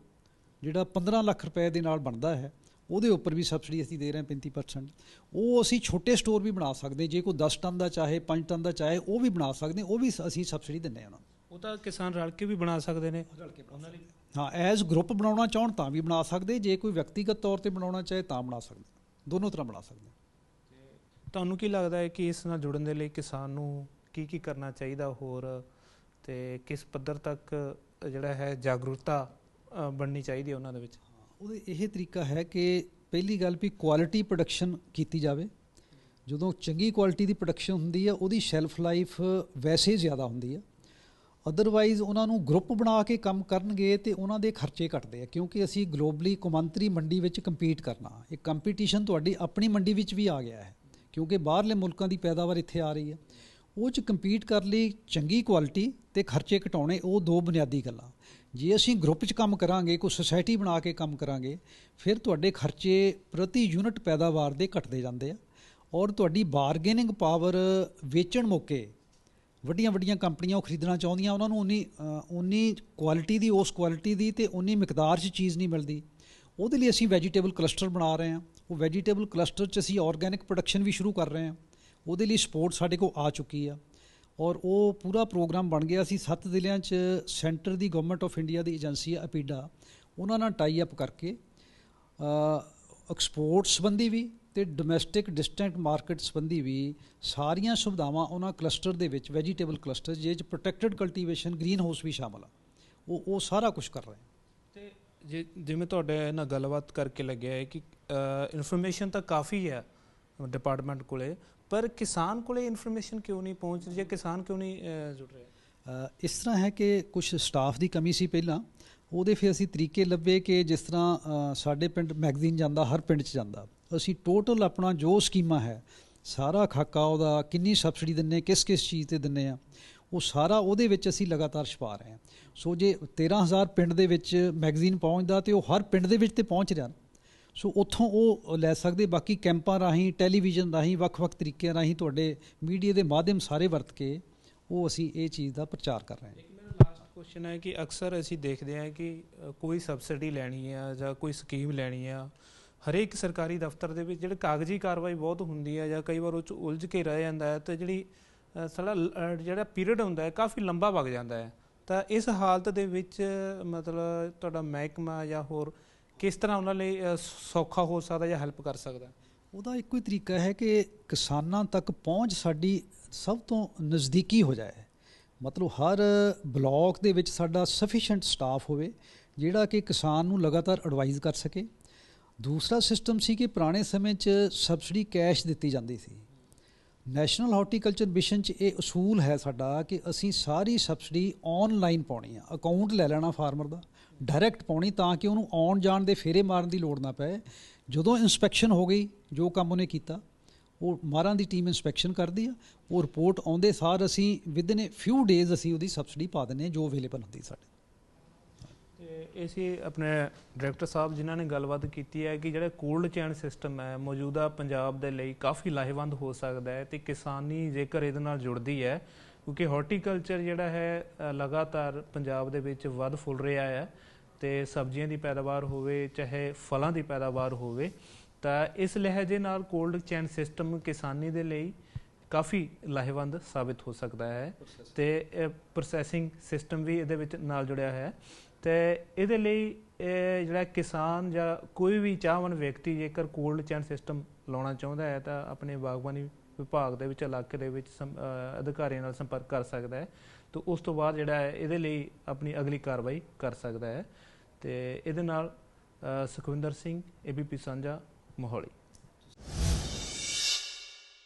ਜਿਹੜਾ 15 ਲੱਖ ਰੁਪਏ ਦੇ ਨਾਲ ਬਣਦਾ ਹੈ ਉਹਦੇ ਉੱਪਰ ਵੀ ਸਬਸਿਡੀ ਅਸੀਂ ਦੇ ਰਹੇ ਹਾਂ 35% ਉਹ ਅਸੀਂ ਛੋਟੇ ਸਟੋਰ ਵੀ ਬਣਾ ਸਕਦੇ ਜੇ ਕੋਈ 10 ਟਨ ਦਾ ਚਾਹੇ 5 ਟਨ ਦਾ ਚਾਹੇ ਉਹ ਵੀ ਬਣਾ ਸਕਦੇ ਉਹ ਵੀ ਅਸੀਂ ਸਬਸਿਡੀ ਦਿੰਦੇ ਹਾਂ ਉਹਨਾਂ ਨੂੰ। ਉਹ ਤਾਂ ਕਿਸਾਨ ਰਲ ਕੇ ਵੀ ਬਣਾ ਸਕਦੇ ਨੇ। ਉਹਨਾਂ ਲਈ ਹਾਂ। ਐਜ਼ ਗਰੁੱਪ ਬਣਾਉਣਾ ਚਾਹਣ ਤਾਂ ਵੀ ਬਣਾ ਸਕਦੇ ਜੇ ਕੋਈ ਵਿਅਕਤੀਗਤ ਤੌਰ ਤੇ ਬਣਾਉਣਾ ਚਾਹੇ ਤਾਂ ਬਣਾ ਸਕਦੇ ਦੋਨੋਂ ਤਰ੍ਹਾਂ ਬਣਾ ਸਕਦੇ ਤੁਹਾਨੂੰ ਕੀ ਲੱਗਦਾ ਹੈ ਕਿ ਇਸ ਨਾਲ ਜੁੜਨ ਦੇ ਲਈ ਕਿਸਾਨ ਨੂੰ ਕੀ ਕੀ ਕਰਨਾ ਚਾਹੀਦਾ ਹੋਰ ਤੇ ਕਿਸ ਪੱਧਰ ਤੱਕ ਜਿਹੜਾ ਹੈ ਜਾਗਰੂਕਤਾ ਬਣਨੀ ਚਾਹੀਦੀ ਹੈ ਉਹਨਾਂ ਦੇ ਵਿੱਚ? ਉਹਦੇ ਇਹ ਤਰੀਕਾ ਹੈ ਕਿ ਪਹਿਲੀ ਗੱਲ ਵੀ ਕੁਆਲਿਟੀ ਪ੍ਰੋਡਕਸ਼ਨ ਕੀਤੀ ਜਾਵੇ। ਜਦੋਂ ਚੰਗੀ ਕੁਆਲਿਟੀ ਦੀ ਪ੍ਰੋਡਕਸ਼ਨ ਹੁੰਦੀ ਹੈ, ਉਹਦੀ ਸ਼ੈਲਫ ਲਾਈਫ ਵੈਸੇ ਜ਼ਿਆਦਾ ਹੁੰਦੀ ਹੈ। ਅਦਰਵਾਈਜ਼ ਉਹਨਾਂ ਨੂੰ ਗਰੁੱਪ ਬਣਾ ਕੇ ਕੰਮ ਕਰਨਗੇ ਤੇ ਉਹਨਾਂ ਦੇ ਖਰਚੇ ਘਟਦੇ ਆ, ਕਿਉਂਕਿ ਅਸੀਂ ਗਲੋਬਲੀ ਕੌਮਾਂਤਰੀ ਮੰਡੀ ਵਿੱਚ ਕੰਪੀਟ ਕਰਨਾ। ਇਹ ਕੰਪੀਟੀਸ਼ਨ ਤੁਹਾਡੀ ਆਪਣੀ ਮੰਡੀ ਵਿੱਚ ਵੀ ਆ ਗਿਆ ਹੈ। ਕਿਉਂਕਿ ਬਾਹਰਲੇ ਮੁਲਕਾਂ ਦੀ ਪੈਦਾਵਾਰ ਇੱਥੇ ਆ ਰਹੀ ਹੈ। ਉਹ ਚ ਕੰਪੀਟ ਕਰਨ ਲਈ ਚੰਗੀ ਕੁਆਲਿਟੀ ਤੇ ਖਰਚੇ ਘਟਾਉਣੇ, ਉਹ ਦੋ ਬੁਨਿਆਦੀ ਗੱਲਾਂ। ਜੇ ਅਸੀਂ ਗਰੁੱਪ 'ਚ ਕੰਮ ਕਰਾਂਗੇ, ਕੋਈ ਸੁਸਾਇਟੀ ਬਣਾ ਕੇ ਕੰਮ ਕਰਾਂਗੇ, ਫਿਰ ਤੁਹਾਡੇ ਖਰਚੇ ਪ੍ਰਤੀ ਯੂਨਿਟ ਪੈਦਾਵਾਰ ਦੇ ਘਟਦੇ ਜਾਂਦੇ ਆ। ਔਰ ਤੁਹਾਡੀ ਬਾਰਗੇਨਿੰਗ ਪਾਵਰ ਵੇਚਣ ਮੌਕੇ ਵੱਡੀਆਂ ਵੱਡੀਆਂ ਕੰਪਨੀਆਂ ਉਹ ਖਰੀਦਣਾ ਚਾਹੁੰਦੀਆਂ, ਉਹਨਾਂ ਨੂੰ ਉਨੀ ਉਨੀ ਕੁਆਲਿਟੀ ਦੀ, ਉਸ ਕੁਆਲਿਟੀ ਦੀ ਤੇ ਉਨੀ ਮਿਕਦਾਰ 'ਚ ਚੀਜ਼ ਨਹੀਂ ਮਿਲਦੀ। ਉਹਦੇ ਲਈ ਅਸੀਂ ਵੈਜੀਟੇਬਲ ਕਲਸਟਰ ਬਣਾ ਰਹੇ ਹਾਂ। ਉਹ ਵੈਜੀਟੇਬਲ ਕਲਸਟਰ 'ਚ ਅਸੀਂ ਆਰਗੈਨਿਕ ਪ੍ਰੋਡਕਸ਼ਨ ਵੀ ਸ਼ੁਰੂ ਕਰ ਰਹੇ ਹਾਂ। ਉਹਦੇ ਲਈ ਸਪੋਰਟ ਸਾਡੇ ਕੋਲ ਆ ਚੁੱਕੀ ਆ। ਔਰ ਉਹ ਪੂਰਾ ਪ੍ਰੋਗਰਾਮ ਬਣ ਗਿਆ ਸੀ ਸੱਤ ਜ਼ਿਲ੍ਹਿਆਂ 'ਚ ਸੈਂਟਰ ਦੀ ਗਵਰਨਮੈਂਟ ਆਫ ਇੰਡੀਆ ਦੀ ਏਜੰਸੀ ਆ ਅਪੀਡਾ। ਉਹਨਾਂ ਨਾਲ ਟਾਈ ਅਪ ਕਰਕੇ ਐਕਸਪੋਰਟ ਸੰਬੰਧੀ ਵੀ ਤੇ ਡੋਮੈਸਟਿਕ ਡਿਸਟੈਂਟ ਮਾਰਕੀਟ ਸੰਬੰਧੀ ਵੀ ਸਾਰੀਆਂ ਸੁਵਿਧਾਵਾਂ ਉਹਨਾਂ ਕਲਸਟਰ ਦੇ ਵਿੱਚ ਵੈਜੀਟੇਬਲ ਕਲਸਟਰ ਜਿਹਦੇ 'ਚ ਪ੍ਰੋਟੈਕਟਡ ਕਲਟੀਵੇਸ਼ਨ ਗ੍ਰੀਨ ਹਾਊਸ ਵੀ ਸ਼ਾਮਲ ਆ। ਉਹ ਉਹ ਸਾਰਾ ਕੁਝ ਕਰ ਰਹੇ ਜਿਵੇਂ ਤੁਹਾਡੇ ਨਾਲ ਗੱਲਬਾਤ ਕਰਕੇ ਲੱਗਿਆ ਹੈ ਕਿ ਇਨਫੋਰਮੇਸ਼ਨ ਤਾਂ ਕਾਫੀ ਹੈ ਡਿਪਾਰਟਮੈਂਟ ਕੋਲੇ, ਪਰ ਕਿਸਾਨ ਕੋਲੇ ਇਨਫੋਰਮੇਸ਼ਨ ਕਿਉਂ ਨਹੀਂ ਪਹੁੰਚ ਰਹੀ ਹੈ ਕਿਸਾਨ ਕਿਉਂ ਨਹੀਂ ਜੁੜ ਰਿਹਾ? ਇਸ ਤਰ੍ਹਾਂ ਹੈ ਕਿ ਕੁਝ ਸਟਾਫ ਦੀ ਕਮੀ ਸੀ ਪਹਿਲਾਂ, ਉਹਦੇ ਫਿਰ ਅਸੀਂ ਤਰੀਕੇ ਲੱਭੇ ਕਿ ਜਿਸ ਤਰ੍ਹਾਂ ਸਾਡੇ ਪਿੰਡ ਮੈਗਜ਼ੀਨ ਜਾਂਦਾ, ਹਰ ਪਿੰਡ 'ਚ ਜਾਂਦਾ। ਅਸੀਂ ਟੋਟਲ ਆਪਣਾ ਜੋ ਸਕੀਮਾਂ ਹੈ, ਸਾਰਾ ਖਾਕਾ ਉਹਦਾ ਕਿੰਨੀ ਸਬਸਿਡੀ ਦਿੰਨੇ ਕਿਸ ਕਿਸ ਚੀਜ਼ ਤੇ ਦਿੰਨੇ ਆ। ਉਹ ਸਾਰਾ ਉਹਦੇ ਵਿੱਚ ਅਸੀਂ ਲਗਾਤਾਰ ਛਪਾ ਰਹੇ ਹਾਂ। ਸੋ ਜੇ 13000 ਪਿੰਡ ਦੇ ਵਿੱਚ ਮੈਗਜ਼ੀਨ ਪਹੁੰਚਦਾ ਤੇ ਉਹ ਹਰ ਪਿੰਡ ਦੇ ਵਿੱਚ ਤੇ ਪਹੁੰਚ ਰਿਹਾ। ਸੋ ਉੱਥੋਂ ਉਹ ਲੈ ਸਕਦੇ, ਬਾਕੀ ਕੈਂਪਾਂ ਰਾਹੀਂ, ਟੈਲੀਵਿਜ਼ਨ ਰਾਹੀਂ, ਵੱਖ-ਵੱਖ ਤਰੀਕਿਆਂ ਰਾਹੀਂ ਤੁਹਾਡੇ ਮੀਡੀਆ ਦੇ ਮਾਧਿਅਮ ਸਾਰੇ ਵਰਤ ਕੇ ਉਹ ਅਸੀਂ ਇਹ ਚੀਜ਼ ਦਾ ਪ੍ਰਚਾਰ ਕਰ ਰਹੇ ਹਾਂ। ਇੱਕ ਮੇਰਾ ਕੁਐਸਚਨ ਹੈ ਕਿ ਅਕਸਰ ਅਸੀਂ ਦੇਖਦੇ ਹਾਂ ਕਿ ਕੋਈ ਸਬਸਿਡੀ ਲੈਣੀ ਹੈ ਜਾਂ ਕੋਈ ਸਕੀਮ ਲੈਣੀ ਹੈ ਹਰੇਕ ਸਰਕਾਰੀ ਦਫ਼ਤਰ ਦੇ ਵਿੱਚ ਜਿਹੜੇ ਕਾਗਜ਼ੀ ਕਾਰਵਾਈ ਬਹੁਤ ਹੁੰਦੀ ਹੈ ਜਾਂ ਕਈ ਵਾਰ ਉਹ ਚ ਉਲਝ ਕੇ ਰਹਿ ਜਾਂਦਾ ਹੈ ਤੇ ਜਿਹੜੀ ਸਾਡਾ ਜਿਹੜਾ ਪੀਰੀਅਡ ਹੁੰਦਾ ਹੈ, ਕਾਫੀ ਲੰਬਾ ਵਗ ਜਾਂਦਾ ਹੈ। ਤਾਂ ਇਸ ਹਾਲਤ ਦੇ ਵਿੱਚ, ਮਤਲਬ ਤੁਹਾਡਾ ਮਹਿਕਮਾ ਜਾਂ ਹੋਰ ਕਿਸ ਤਰ੍ਹਾਂ ਉਹਨਾਂ ਲਈ ਸੌਖਾ ਹੋ ਸਕਦਾ ਜਾਂ ਹੈਲਪ ਕਰ ਸਕਦਾ? ਉਹਦਾ ਇੱਕੋ ਹੀ ਤਰੀਕਾ ਹੈ ਕਿ ਕਿਸਾਨਾਂ ਤੱਕ ਪਹੁੰਚ ਸਾਡੀ ਸਭ ਤੋਂ ਨਜ਼ਦੀਕੀ ਹੋ ਜਾਏ। ਮਤਲਬ ਹਰ ਬਲਾਕ ਦੇ ਵਿੱਚ ਸਾਡਾ ਸਫੀਸ਼ੀਐਂਟ ਸਟਾਫ ਹੋਵੇ, ਜਿਹੜਾ ਕਿ ਕਿਸਾਨ ਨੂੰ ਲਗਾਤਾਰ ਐਡਵਾਈਜ਼ ਕਰ ਸਕੇ। ਦੂਸਰਾ ਸਿਸਟਮ ਸੀ ਕਿ ਪੁਰਾਣੇ ਸਮੇਂ 'ਚ ਸਬਸਿਡੀ ਕੈਸ਼ ਦਿੱਤੀ ਜਾਂਦੀ ਸੀ। ਨੈਸ਼ਨਲ ਹਾਰਟੀਕਲਚਰ ਮਿਸ਼ਨ 'ਚ ਇਹ ਅਸੂਲ ਹੈ ਸਾਡਾ ਕਿ ਅਸੀਂ ਸਾਰੀ ਸਬਸਿਡੀ ਆਨਲਾਈਨ ਪਾਉਣੀ ਆ। ਅਕਾਊਂਟ ਲੈ ਲੈਣਾ ਫਾਰਮਰ ਦਾ ਡਾਇਰੈਕਟ ਪਾਉਣੀ ਤਾਂ ਕਿ ਉਹਨੂੰ ਆਉਣ ਜਾਣ ਦੇ ਫੇਰੇ ਮਾਰਨ ਦੀ ਲੋੜ ਨਾ ਪਏ। ਜਦੋਂ ਇਨਸਪੈਕਸ਼ਨ ਹੋ ਗਈ, ਜੋ ਕੰਮ ਉਹਨੇ ਕੀਤਾ, ਉਹ ਮਾਰਾਂ ਦੀ ਟੀਮ ਇਨਸਪੈਕਸ਼ਨ ਕਰਦੀ ਆ। ਉਹ ਰਿਪੋਰਟ ਆਉਂਦੇ ਸਾਰ ਅਸੀਂ ਵਿਦਨ ਏ ਫਿਊ ਡੇਜ਼ ਅਸੀਂ ਉਹਦੀ ਸਬਸਿਡੀ ਪਾ ਦਿੰਦੇ ਹਾਂ ਜੋ ਅਵੇਲੇਬਲ ਹੁੰਦੀ ਸਾਡੇ ਤੇ ਇਹ ਸੀ ਆਪਣੇ ਡਾਇਰੈਕਟਰ ਸਾਹਿਬ ਜਿਨ੍ਹਾਂ ਨੇ ਗੱਲਬਾਤ ਕੀਤੀ ਹੈ ਕਿ ਜਿਹੜਾ ਕੋਲਡ ਚੇਨ ਸਿਸਟਮ ਹੈ ਮੌਜੂਦਾ ਪੰਜਾਬ ਦੇ ਲਈ ਕਾਫੀ ਲਾਹੇਵੰਦ ਹੋ ਸਕਦਾ ਹੈ ਤੇ ਕਿਸਾਨੀ ਜੇਕਰ ਇਹਦੇ ਨਾਲ ਜੁੜਦੀ ਹੈ ਕਿਉਂਕਿ ਹਾਰਟੀਕਲਚਰ ਜਿਹੜਾ ਹੈ ਲਗਾਤਾਰ ਪੰਜਾਬ ਦੇ ਵਿੱਚ ਵੱਧ ਫੁੱਲ ਰਿਹਾ ਹੈ ਤੇ ਸਬਜ਼ੀਆਂ ਦੀ ਪੈਦਾਵਾਰ ਹੋਵੇ ਚਾਹੇ ਫਲਾਂ ਦੀ ਪੈਦਾਵਾਰ ਹੋਵੇ ਤਾਂ ਇਸ ਲਹਿਜੇ ਨਾਲ ਕੋਲਡ ਚੇਨ ਸਿਸਟਮ ਕਿਸਾਨੀ ਦੇ ਲਈ ਕਾਫੀ ਲਾਹੇਵੰਦ ਸਾਬਿਤ ਹੋ ਸਕਦਾ ਹੈ ਤੇ ਪ੍ਰੋਸੈਸਿੰਗ ਸਿਸਟਮ ਵੀ ਇਹਦੇ ਵਿੱਚ ਨਾਲ ਜੁੜਿਆ ਹੈ। ਤੇ ਇਹਦੇ ਲਈ ਇਹ ਜਿਹੜਾ ਕਿਸਾਨ ਜਾਂ ਕੋਈ ਵੀ ਚਾਹਵਨ ਵਿਅਕਤੀ ਜੇਕਰ ਕੋਲਡ ਚੇਨ ਸਿਸਟਮ ਲਾਉਣਾ ਚਾਹੁੰਦਾ ਹੈ ਤਾਂ ਆਪਣੇ ਬਾਗਬਾਨੀ ਵਿਭਾਗ ਦੇ ਵਿੱਚ, ਇਲਾਕੇ ਦੇ ਵਿੱਚ ਸੰ- ਅਧਿਕਾਰੀਆਂ ਨਾਲ ਸੰਪਰਕ ਕਰ ਸਕਦਾ ਹੈ ਤੇ ਉਸ ਤੋਂ ਬਾਅਦ ਜਿਹੜਾ ਹੈ ਇਹਦੇ ਲਈ ਆਪਣੀ ਅਗਲੀ ਕਾਰਵਾਈ ਕਰ ਸਕਦਾ ਹੈ ਤੇ ਇਹਦੇ ਨਾਲ ਸੁਖਵਿੰਦਰ ਸਿੰਘ ਏਬੀਪੀ ਸਾਂਝਾ, ਮੋਹਾਲੀ।